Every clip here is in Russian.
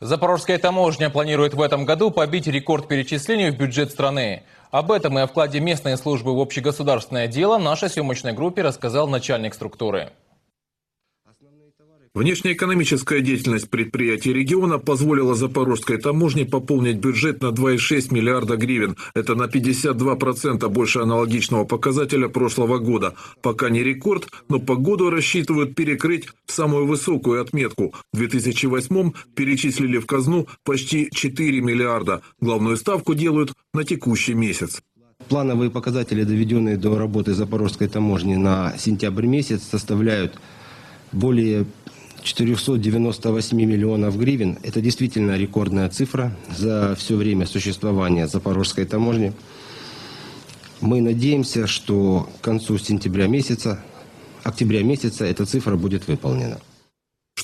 Запорожская таможня планирует в этом году побить рекорд перечислений в бюджет страны. Об этом и о вкладе местной службы в общегосударственное дело нашей съемочной группе рассказал начальник структуры. Внешнеэкономическая деятельность предприятий региона позволила Запорожской таможне пополнить бюджет на 2,6 миллиарда гривен. Это на 52% больше аналогичного показателя прошлого года. Пока не рекорд, но по году рассчитывают перекрыть самую высокую отметку. В 2008 перечислили в казну почти 4 миллиарда. Главную ставку делают на текущий месяц. Плановые показатели, доведенные до работы Запорожской таможни на сентябрь месяц, составляют более 498 миллионов гривен. Это действительно рекордная цифра за все время существования Запорожской таможни. Мы надеемся, что к концу сентября месяца, октября месяца эта цифра будет выполнена.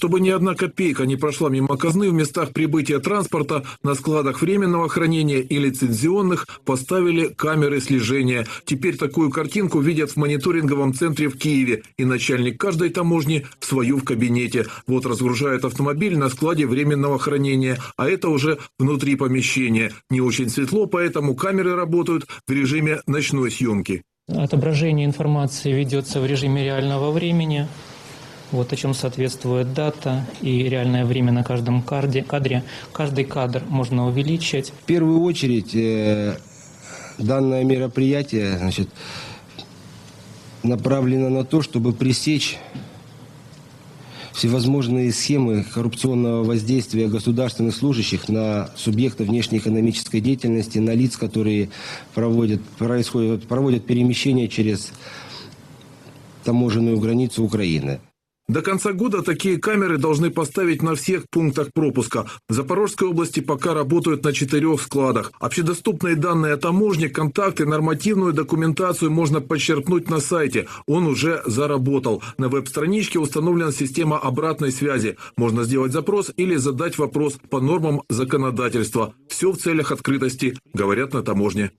Чтобы ни одна копейка не прошла мимо казны в местах прибытия транспорта, на складах временного хранения и лицензионных поставили камеры слежения. Теперь такую картинку видят в мониторинговом центре в Киеве, и начальник каждой таможни свою в кабинете. Вот разгружают автомобиль на складе временного хранения, а это уже внутри помещения. Не очень светло, поэтому камеры работают в режиме ночной съемки. Отображение информации ведется в режиме реального времени. Вот о чем соответствует дата и реальное время на каждом кадре. кадре. Каждый кадр можно увеличить. В первую очередь э, данное мероприятие значит, направлено на то, чтобы пресечь всевозможные схемы коррупционного воздействия государственных служащих на субъекты внешнеэкономической деятельности, на лиц, которые проводят, происходят, проводят перемещение через таможенную границу Украины. До конца года такие камеры должны поставить на всех пунктах пропуска. В Запорожской области пока работают на четырех складах. Общедоступные данные о таможне, контакты, нормативную документацию можно подчеркнуть на сайте. Он уже заработал. На веб-страничке установлена система обратной связи. Можно сделать запрос или задать вопрос по нормам законодательства. Все в целях открытости, говорят на таможне.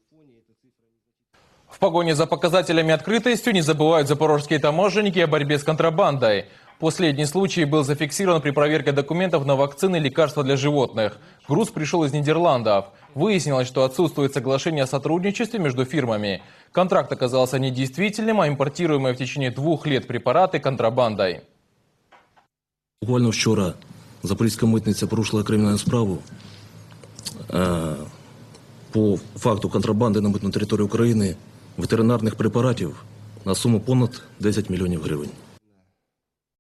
В погоне за показателями открытостью не забывают запорожские таможенники о борьбе с контрабандой. Последний случай был зафиксирован при проверке документов на вакцины и лекарства для животных. Груз пришел из Нидерландов. Выяснилось, что отсутствует соглашение о сотрудничестве между фирмами. Контракт оказался недействительным, а импортируемые в течение двух лет препараты контрабандой. Буквально вчора Запорізька митниця порушила кримінальну справу е, по факту контрабанди на митну територію України ветеринарних препаратів на суму понад 10 мільйонів гривень.